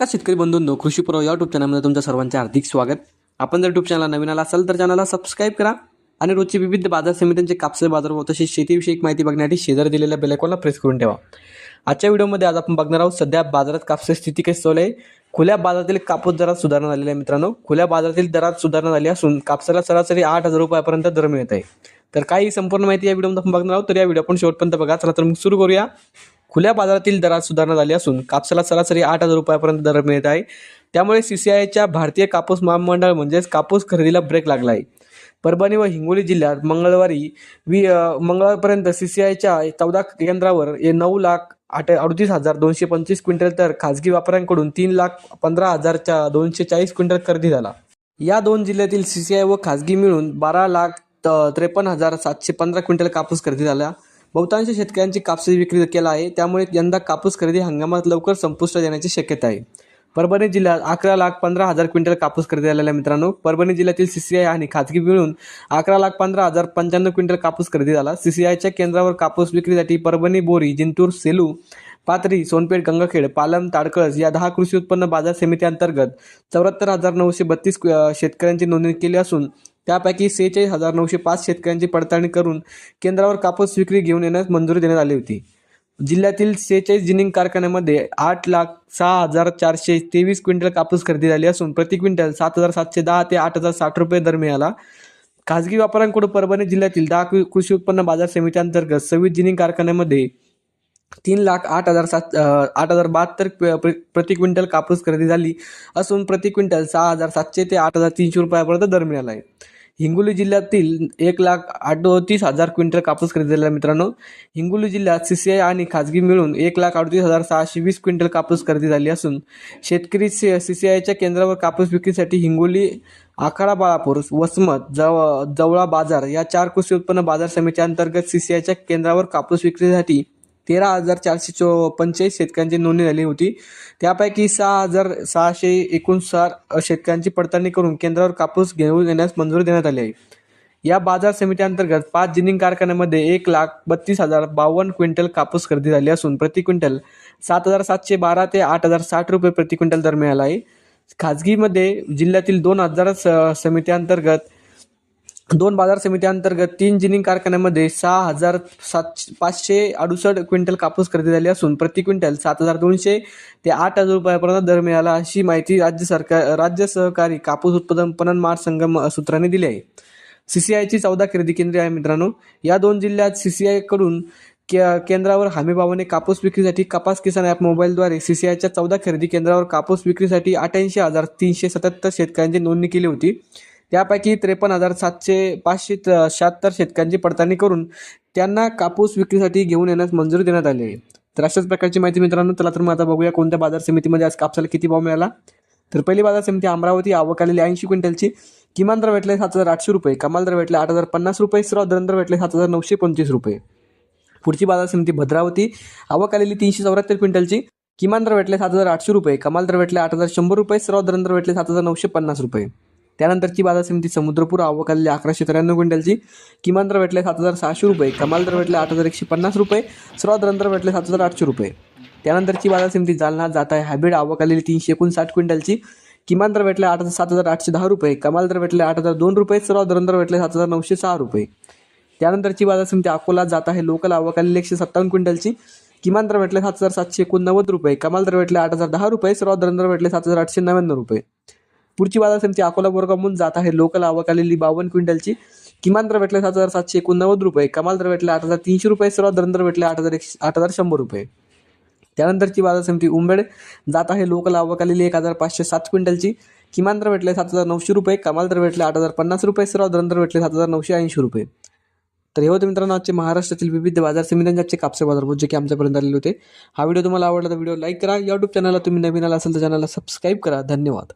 का शेतकरी बंधूंनो कृषी पुरव या युट्यूब चॅनलमध्ये तुमच्या सर्वांचे हार्दिक स्वागत. आपण जर युट्यूब चॅनलला नवीन आला असाल तर चॅनलला सबस्क्राईब करा आणि रोजची विविध बाजार समित्यांचे कापसे व तसेच शेतीविषयक माहिती बघण्यासाठी शेजारी दिलेल्या बेलायकॉनला प्रेस करून ठेवा. आजच्या व्हिडिओमध्ये आज आपण बघणार आहोत सध्या बाजारात कापसे स्थिती कशी चालू आहे? खुल्या बाजारातील कापूस दरात सुधारणा झालेली आहे मित्रांनो. खुल्या बाजारातील दरात सुधारणा झाली असून कापसाला सरासरी आठ हजार रुपयापर्यंत दर मिळत आहे. तर काही संपूर्ण माहिती या व्हिडिओमध्ये आपण बघणार आहोत. तर या व्हिडिओ आपण शेवटपर्यंत बघा. चला तर मग सुरू करूया. खुल्या बाजारातील दरात सुधारणा झाली असून कापसाला सरासरी आठ हजार रुपयापर्यंत दर मिळत आहे. त्यामुळे सी सी आयच्या भारतीय कापूस महामंडळ म्हणजेच कापूस खरेदीला ब्रेक लागला आहे. परभणी व हिंगोली जिल्ह्यात मंगळवारी वी मंगळवारपर्यंत सी सी आयच्या चौदा केंद्रावर हे नऊ लाख आठ अडतीस हजार दोनशे पंचवीस क्विंटल तर खाजगी व्यापाऱ्यांकडून तीन लाख पंधरा हजारच्या दोनशे चाळीस क्विंटल खरेदी झाला. या दोन जिल्ह्यातील सी सी आय व खाजगी मिळून बारा लाख त- त्रेपन्न हजार सातशे पंधरा क्विंटल कापूस खरेदी झाला. बहुतांश शेतकऱ्यांची कापसाची विक्री केला आहे. त्यामुळे यंदा कापूस खरेदी हंगामात लवकर संपुष्टात येण्याची शक्यता आहे. परभणी जिल्ह्यात अकरा लाख पंधरा हजार क्विंटल कापूस खरेदी झालेला मित्रांनो. परभणी जिल्ह्यातील सीसीआय आणि खाजगी मिळून अकरा लाख पंधरा हजार पंच्याण्णव क्विंटल कापूस खरेदी झाला. सीसीआयच्या केंद्रावर कापूस विक्रीसाठी परभणी बोरी जिंतूर सेलू पाथरी सोनपेठ गंगाखेड पालम ताडकळस या दहा कृषी उत्पन्न बाजार समिती अंतर्गत चौऱ्याहत्तर हजार नऊशे बत्तीस शेतकऱ्यांची नोंदणी केली असून त्यापैकी सेहेचाळीस हजार नऊशे पाच शेतकऱ्यांची पडताळणी करून केंद्रावर कापूस विक्री घेऊन येण्यास मंजुरी देण्यात आली होती. जिल्ह्यातील सेहेचाळीस जिनिंग कारखान्यामध्ये आठ लाख सहा हजार चारशे तेवीस क्विंटल कापूस खरेदी झाली असून प्रति क्विंटल सात हजार सातशे दहा ते आठ हजार साठ रुपये दर मिळाला. खाजगी व्यापाऱ्यांकडून परभणी जिल्ह्यातील दहा कृषी उत्पन्न बाजार समित्यांतर्गत सव्वीस जिनिंग कारखान्यामध्ये तीन लाख आठ हजार सात आठ हजार बहात्तर प- प्र- प्रति क्विंटल कापूस खरेदी झाली असून प्रति क्विंटल सहा हजार सातशे ते आठ हजार तीनशे रुपयापर्यंत दर मिळाला आहे. हिंगोली जिल्ह्यातील एक लाख अडतीस हजार क्विंटल कापूस खरेदी झाला मित्रांनो हिंगोली जिल्ह्यात सी सी आय आणि खाजगी मिळून एक लाख अडतीस हजार सहाशे वीस क्विंटल कापूस खरेदी झाली असून शेतकरी सी सी सी आयच्या केंद्रावर कापूस विक्रीसाठी हिंगोली आखाडा बाळापूर वसमत जव जवळा बाजार या चार कृषी उत्पन्न बाजार समितीअंतर्गत सी सी आयच्या केंद्रावर कापूस विक्रीसाठी तेरा हजार चारशे चो पंचेचाळीस शेतकऱ्यांची नोंदणी झाली होती. त्यापैकी सहा हजार सहाशे एकोणसाठ शेतकऱ्यांची पडताळणी करून केंद्रावर कापूस घेऊन येण्यास मंजुरी देण्यात आली आहे. या बाजार समित्यांतर्गत पाच जिनिंग कारखान्यामध्ये एक लाख बत्तीस हजार बावन्न क्विंटल कापूस खरेदी झाली असून प्रति क्विंटल सात हजार सातशे बारा ते आठ हजार साठ रुपये प्रति क्विंटल दर मिळाला आहे. खाजगीमध्ये जिल्ह्यातील दोन हजार स समित्यांतर्गत दोन बाजार समित्यांतर्गत तीन जिनिंग कारखान्यामध्ये सहा हजार सात पाचशे अडुसष्ट क्विंटल कापूस खरेदी झाली असून प्रति क्विंटल सात हजार दोनशे ते आठ हजार रुपयापर्यंत दर मिळाला अशी माहिती राज्य सरकार राज्य सहकारी कापूस उत्पादन पणन मार संगम सूत्रांनी दिली आहे. सी सी आयची चौदा खरेदी केंद्रे आहे मित्रांनो. या दोन जिल्ह्यात सी सी आयकडून के केंद्रावर हमीभावाने कापूस विक्रीसाठी कपास किसान ॲप मोबाईलद्वारे सी सी आयच्या चौदा खरेदी केंद्रावर कापूस विक्रीसाठी अठ्ठ्याऐंशी हजार तीनशे सत्याहत्तर शेतकऱ्यांची नोंदणी केली होती. त्यापैकी त्रेपन्न हजार सातशे पाचशे त- शहात्तर शेतकऱ्यांची पडताळणी करून त्यांना कापूस विक्रीसाठी घेऊन येण्यास मंजुरी देण्यात आली आहे. तर अशाच प्रकारची माहिती मित्रांनो चला तर मग आता बघूया कोणत्या बाजार समितीमध्ये आज कापसाला किती भाव मिळाला. तर पहिली बाजार समिती अमरावती आवक आलेली ऐंशी क्विंटलची. किमान दर भेटले सात हजार आठशे रुपये कमाल दर भेटले आठ हजार पन्नास रुपये सर्व दर भेटले सात हजार नऊशे पंचवीस रुपये. पुढची बाजार समिती भद्रावती आवक आलेली तीनशे चौऱ्याहत्तर क्विंटलची. किमान दर भेटले सात हजार आठशे रुपये कमाल दर भेटले आठ हजार शंभर रुपये सर्व दर भेटले सात हजार नऊशे पन्नास रुपये. त्यानंतरची बाजार समिती समुद्रपूर आवक आलेली अकराशे त्र्याण्णव क्विंटलची किमान दर भेटले सात हजार सहाशे रुपये कमाल दर भेटले आठ हजार एकशे पन्नास रुपये सर्वात दर भेटले सात हजार आठशे रुपये. त्यानंतरची बाजार समिती जालना जात आहे. हायब्रिड आवक आलेली तीनशे एकोणसाठ क्विंटलची किमान दर भेटले आठ हजार सात हजार आठशे दहा रुपये कमाल दर भेटले आठ हजार दोन रुपये सर्वात दर भेटले सात हजार नऊशे सहा रुपये. त्यानंतरची बाजार समिती अकोला जात आहे. लोकल आवक आलेली एकशे सत्तावन्न क्विंटलची किमान दर भेटले सात हजार सातशे एकोणनव्वद रुपये कमाल दर भेटले आठ हजार दहा रुपये सर्वात दर भेटले सात हजार आठशे नव्याण्णव रुपये. पुढची बाजार समिती अकोला बोरगावहून जात आहे. लोकल आवक आलेली बावन्न क्विंटलची. किमान दर भेटले सात हजार सातशे एकोणनव्वद रुपये. कमाल दर भेटले आठ हजार तीनशे रुपये. सर्वात दर भेटले आठ हजार एकशे आठ हजार शंभर रुपये. त्यानंतरची बाजार समिती उंबेड जात आहे. लोकल आवक आलेली एक हजार पाचशे सात क्विंटलची. किमान दर भेटले सात हजार नऊशे रुपये. कमाल दर भेटले आठ हजार पन्नास रुपये. सर्व दर भेटले सात हजार नऊशे ऐंशी रुपये. तर हे होते मित्रांनो आजचे महाराष्ट्रातील विविध बाजार समित्यांचे आजचे कापसे बाजार जे की आमच्यापर्यंत आलेले होते. हा व्हिडिओ तुम्हाला आवडला तर व्हिडिओ लाईक करा. यूट्यूब चॅनलला तुम्ही नवीन आला असेल तर चॅनलला सबस्क्राईब करा. धन्यवाद.